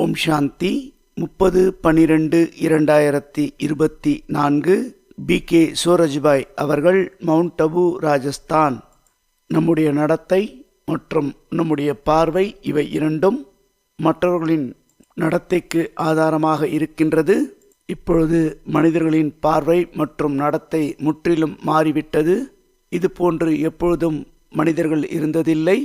ஓம் சாந்தி. முப்பது பனிரெண்டு இரண்டாயிரத்தி இருபத்தி நான்கு பி கே சூரஜ்பாய் அவர்கள் மவுண்ட் அபு ராஜஸ்தான். நம்முடைய நடத்தை மற்றும் நம்முடைய பார்வை இவை இரண்டும் மற்றவர்களின் நடத்தைக்கு ஆதாரமாக இருக்கின்றது. இப்பொழுது மனிதர்களின் பார்வை மற்றும் நடத்தை முற்றிலும் மாறிவிட்டது. இது போன்று எப்பொழுதும் மனிதர்கள் இருந்ததில்லை.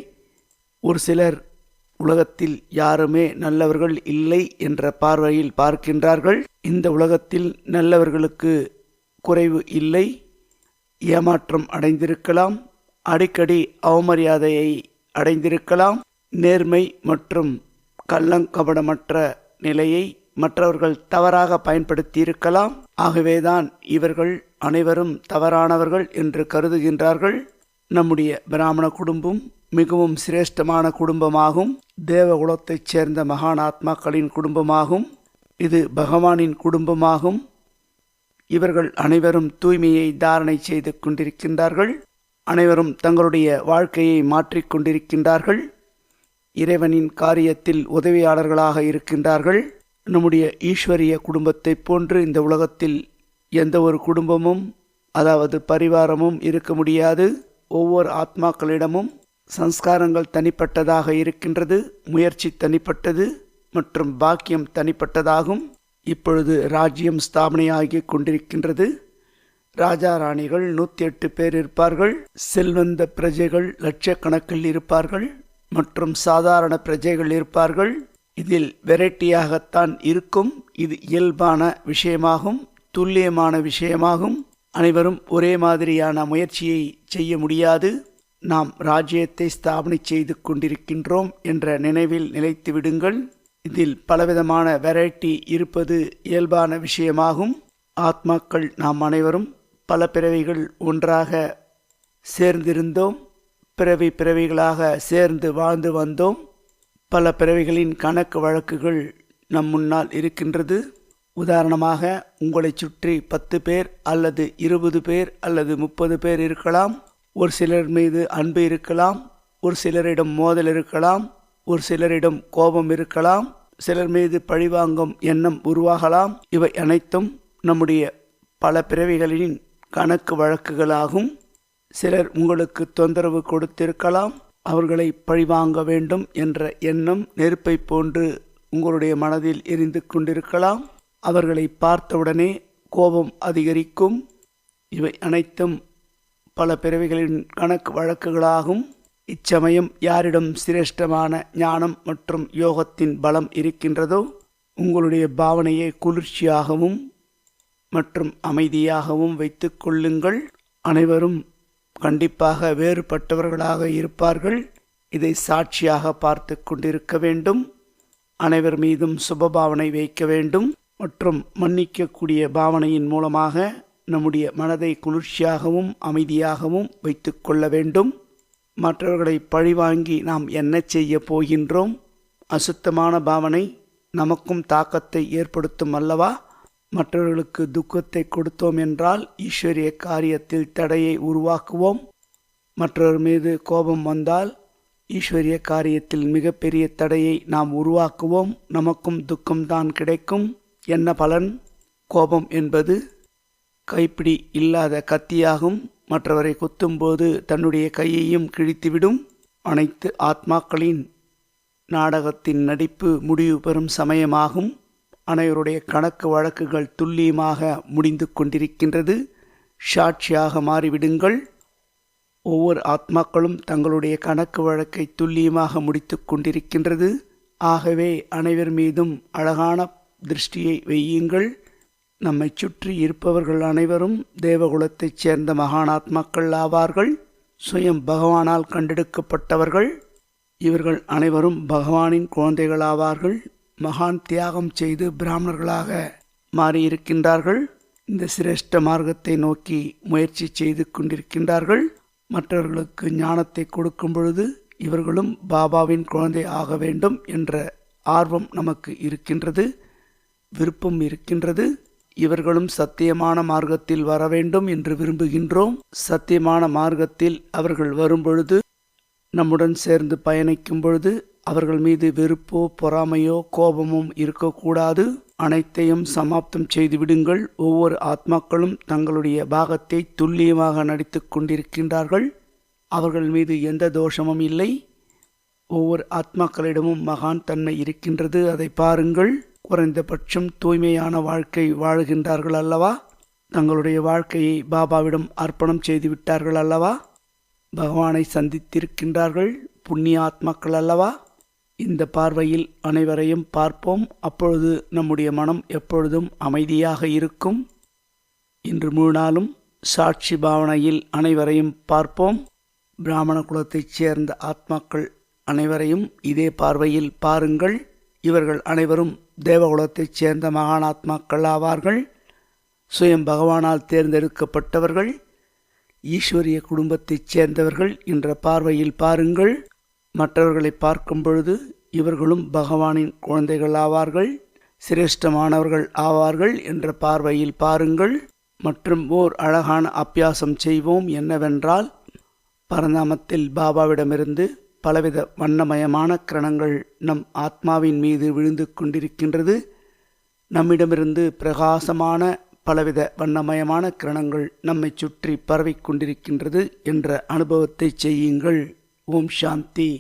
ஒரு சிலர் உலகத்தில் யாருமே நல்லவர்கள் இல்லை என்ற பார்வையில் பார்க்கின்றார்கள். இந்த உலகத்தில் நல்லவர்களுக்கு குறைவு இல்லை. ஏமாற்றம் அடைந்திருக்கலாம். அடிக்கடி அவமரியாதையை அடைந்திருக்கலாம். நேர்மை மற்றும் கள்ளங்கபடமற்ற நிலையை மற்றவர்கள் தவறாக பயன்படுத்தியிருக்கலாம். ஆகவேதான் இவர்கள் அனைவரும் தவறானவர்கள் என்று கருதுகின்றார்கள். நம்முடைய பிராமண குடும்பம் மிகவும் சிரேஷ்டமான குடும்பமாகும். தேவகுலத்தைச் சேர்ந்த மகான் ஆத்மாக்களின் குடும்பமாகும். இது பகவானின் குடும்பமாகும். இவர்கள் அனைவரும் தூய்மையை தாரணை செய்து கொண்டிருக்கின்றார்கள். அனைவரும் தங்களுடைய வாழ்க்கையை மாற்றிக்கொண்டிருக்கின்றார்கள் இறைவனின் காரியத்தில் உதவியாளர்களாக இருக்கின்றார்கள். நம்முடைய ஈஸ்வரிய குடும்பத்தைப் போன்று இந்த உலகத்தில் எந்த ஒரு குடும்பமும் அதாவது பரிவாரமும் இருக்க முடியாது. ஒவ்வொரு ஆத்மாக்களிடமும் சம்ஸ்காரங்கள் தனிப்பட்டதாக இருக்கின்றது முயற்சி தனிப்பட்டது மற்றும் பாக்கியம் தனிப்பட்டதாகும். இப்பொழுது ராஜ்யம் ஸ்தாபனையாகி கொண்டிருக்கின்றது. ராஜா ராணிகள் நூற்றி எட்டு பேர் இருப்பார்கள். செல்வந்த பிரஜைகள் லட்சக்கணக்கில் இருப்பார்கள் மற்றும் சாதாரண பிரஜைகள் இருப்பார்கள். இதில் வெரைட்டியாகத்தான் இருக்கும். இது இயல்பான விஷயமாகும் துல்லியமான விஷயமாகும். அனைவரும் ஒரே மாதிரியான முயற்சியை செய்ய முடியாது. நாம் ராஜ்யத்தை ஸ்தாபனை செய்து கொண்டிருக்கின்றோம் என்ற நினைவில் நிலைத்து விடுங்கள். இதில் பலவிதமான வெரைட்டி இருப்பது இயல்பான விஷயமாகும். ஆத்மாக்கள் நாம் அனைவரும் பல பிறவிகள் ஒன்றாக சேர்ந்திருந்தோம். பிறவி பிறவிகளாக சேர்ந்து வாழ்ந்து வந்தோம். பல பிறவிகளின் கணக்கு வழக்குகள் நம் முன்னால் இருக்கின்றது. உதாரணமாக உங்களை சுற்றி பத்து பேர் அல்லது இருபது பேர் அல்லது முப்பது பேர் இருக்கலாம். ஒரு சிலர் மீது அன்பு இருக்கலாம் ஒரு சிலரிடம் மோதல் இருக்கலாம் ஒரு சிலரிடம் கோபம் இருக்கலாம் சிலர் மீது பழிவாங்கும் எண்ணம் உருவாகலாம். இவை அனைத்தும் நம்முடைய பல பிறவிகளின் கணக்கு வழக்குகளாகும். சிலர் உங்களுக்கு தொந்தரவு கொடுத்திருக்கலாம் அவர்களை பழிவாங்க வேண்டும் என்ற எண்ணம் நெருப்பை போன்று உங்களுடைய மனதில் எரிந்து கொண்டிருக்கலாம். அவர்களை பார்த்தவுடனே கோபம் அதிகரிக்கும். இவை அனைத்தும் பல பிறவிகளின் கணக்கு வழக்குகளாகும். இச்சமயம் யாரிடம் சிரேஷ்டமான ஞானம் மற்றும் யோகத்தின் பலம் இருக்கின்றதோ உங்களுடைய பாவனையை குளிர்ச்சியாகவும் மற்றும் அமைதியாகவும் வைத்து கொள்ளுங்கள். அனைவரும் கண்டிப்பாக வேறுபட்டவர்களாக இருப்பார்கள். இதை சாட்சியாக பார்த்து கொண்டிருக்க வேண்டும். அனைவர் மீதும் சுபபாவனை வைக்க வேண்டும் மற்றும் மன்னிக்கக்கூடிய பாவனையின் மூலமாக நம்முடைய மனதை குளிர்ச்சியாகவும் அமைதியாகவும் வைத்து கொள்ள வேண்டும். மற்றவர்களை பழிவாங்கி நாம் என்ன செய்ய போகின்றோம்? அசுத்தமான பாவனை நமக்கும் தாக்கத்தை ஏற்படுத்தும் அல்லவா? மற்றவர்களுக்கு துக்கத்தை கொடுத்தோம் என்றால் ஈஸ்வரிய காரியத்தில் தடையை உருவாக்குவோம். மற்றவர் மீது கோபம் வந்தால் ஈஸ்வரிய காரியத்தில் மிகப்பெரிய தடையை நாம் உருவாக்குவோம். நமக்கும் துக்கம்தான் கிடைக்கும். என்ன பலன்? கோபம் என்பது கைப்பிடி இல்லாத கத்தியாகும் மற்றவரை குத்தும்போது தன்னுடைய கையையும் கிழித்துவிடும் அனைத்து ஆத்மாக்களின் நாடகத்தின் நடிப்பு முடிவு பெறும் சமயமாகும். அனைவருடைய கணக்கு வழக்குகள் துல்லியமாக முடிந்து கொண்டிருக்கின்றது. சாட்சியாக மாறிவிடுங்கள். ஒவ்வொரு ஆத்மாக்களும் தங்களுடைய கணக்கு வழக்கை துல்லியமாக முடித்து கொண்டிருக்கின்றது. ஆகவே அனைவர் மீதும் அழகான திருஷ்டியை வையுங்கள் நம்மை சுற்றி இருப்பவர்கள் அனைவரும் தேவகுலத்தைச் சேர்ந்த மகானாத்மாக்கள் ஆவார்கள். சுயம் பகவானால் கண்டெடுக்கப்பட்டவர்கள். இவர்கள் அனைவரும் பகவானின் குழந்தைகளாவார்கள் மகான் தியாகம் செய்து பிராமணர்களாக மாறியிருக்கின்றார்கள். இந்த சிரேஷ்ட மார்க்கத்தை நோக்கி முயற்சி செய்து கொண்டிருக்கின்றார்கள். மற்றவர்களுக்கு ஞானத்தை கொடுக்கும் பொழுது இவர்களும் பாபாவின் குழந்தை ஆக வேண்டும் என்ற ஆர்வம் நமக்கு இருக்கின்றது விருப்பம் இருக்கின்றது. இவர்களும் சத்தியமான மார்க்கத்தில் வர வேண்டும் என்று விரும்புகின்றோம். சத்தியமான மார்க்கத்தில் அவர்கள் வரும்பொழுது நம்முடன் சேர்ந்து பயணிக்கும் பொழுது அவர்கள் மீது வெறுப்போ பொறாமையோ கோபமும் இருக்கக்கூடாது. அனைத்தையும் சமாப்தம் செய்து விடுங்கள். ஒவ்வொரு ஆத்மாக்களும் தங்களுடைய பாகத்தை துல்லியமாக நடித்துக் கொண்டிருக்கின்றார்கள். அவர்கள் மீது எந்த தோஷமும் இல்லை. ஒவ்வொரு ஆத்மாக்களிடமும் மகான் தன்மை இருக்கின்றது. அதை பாருங்கள். குறைந்தபட்சம் தூய்மையான வாழ்க்கை வாழுகின்றார்கள் அல்லவா? தங்களுடைய வாழ்க்கையை பாபாவிடம் அர்ப்பணம் செய்துவிட்டார்கள் அல்லவா? பகவானை சந்தித்திருக்கின்றார்கள் புண்ணிய ஆத்மாக்கள் அல்லவா? இந்த பார்வையில் அனைவரையும் பார்ப்போம். அப்பொழுது நம்முடைய மனம் எப்பொழுதும் அமைதியாக இருக்கும். இன்று முழு நாளும் சாட்சி பாவனையில் அனைவரையும் பார்ப்போம். பிராமண குலத்தைச் சேர்ந்த ஆத்மாக்கள் அனைவரையும் இதே பார்வையில் பாருங்கள். இவர்கள் அனைவரும் தேவகுலத்தைச் சேர்ந்த மகானாத்மாக்கள் ஆவார்கள். சுயம் பகவானால் தேர்ந்தெடுக்கப்பட்டவர்கள் ஈஸ்வரிய குடும்பத்தைச் சேர்ந்தவர்கள் என்ற பார்வையில் பாருங்கள். மற்றவர்களை பார்க்கும் பொழுது இவர்களும் பகவானின் குழந்தைகள் ஆவார்கள் சிரேஷ்டமானவர்கள் ஆவார்கள் என்ற பார்வையில் பாருங்கள். மற்றும் ஓர் அழகான அபியாசம் செய்வோம் என்னவென்றால் பரந்தாமத்தில் பாபாவிடமிருந்து பலவித வண்ணமயமான கிரணங்கள் நம் ஆத்மாவின் மீது விழுந்து கொண்டிருக்கின்றது. நம்மிடமிருந்து பிரகாசமான பலவித வண்ணமயமான கிரணங்கள் நம்மை சுற்றி பரவிக் கொண்டிருக்கின்றது என்ற அனுபவத்தை செய்யுங்கள். ஓம் சாந்தி.